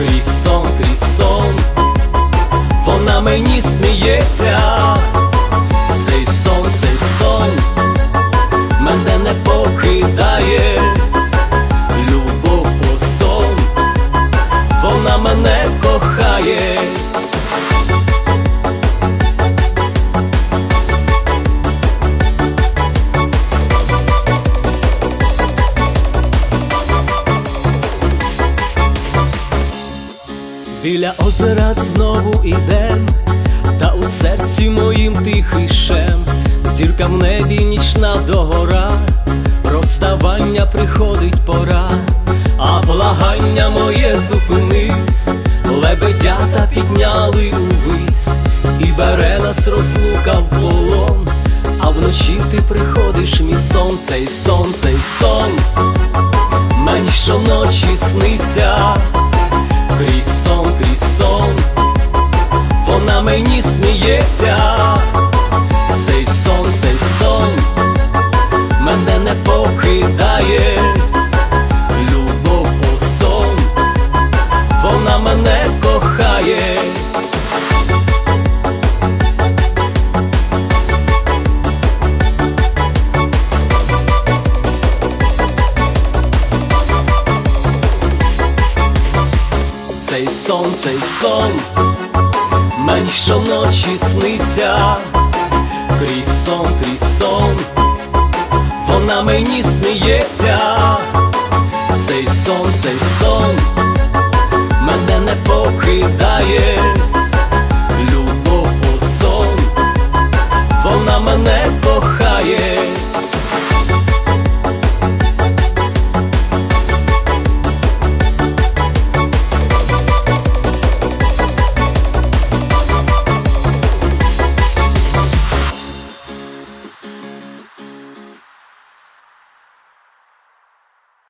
крізь сон, крізь сон, вона мені сміється, Біля озера знову ідем, та у серці моїм тихий шем, зірка в небі нічна догора, розставання приходить пора, а благання моє зупинись, лебедята підняли увись, і бере нас розлука в полон, а вночі ти приходиш, мій сон, цей сон, цей сон, сміється, цей сон, цей сон, мене не покидає, любов по сон, вона мене кохає. Цей сон, цей сон, мені щоночі сниться, крізь сон, крізь сон, вона мені сміється, цей сон, цей сон, мене не покидає.